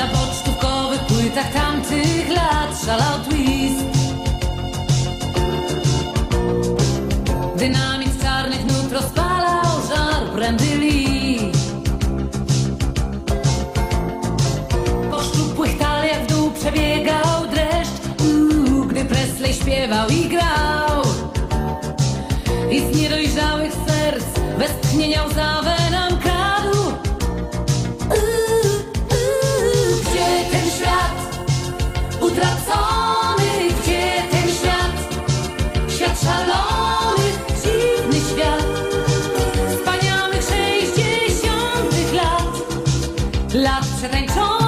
Na podstówkowych płytach tamtych lat szalał twist. Dynamit czarnych nut rozpalał żar brandyli Po szczupłych taliach w dół przebiegał dreszcz. Uu, Gdy Presley śpiewał i grał. I z niedojrzałych serc westchnienia łzawe nam utracony? Gdzie ten świat? Świat szalony, dziwny świat Wspaniałych sześćdziesiątych lat Lat przetańczonych,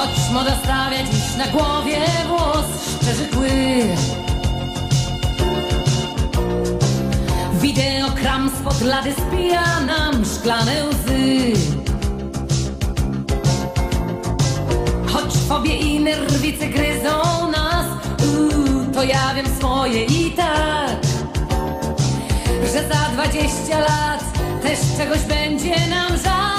Choć moda stawia dziś na głowie włos szczerzy kły Wideokram spod lady spija nam szklane łzy. Choć fobie i nerwice gryzą nas uuu, To ja wiem swoje i tak Że za dwadzieścia lat też czegoś będzie nam żal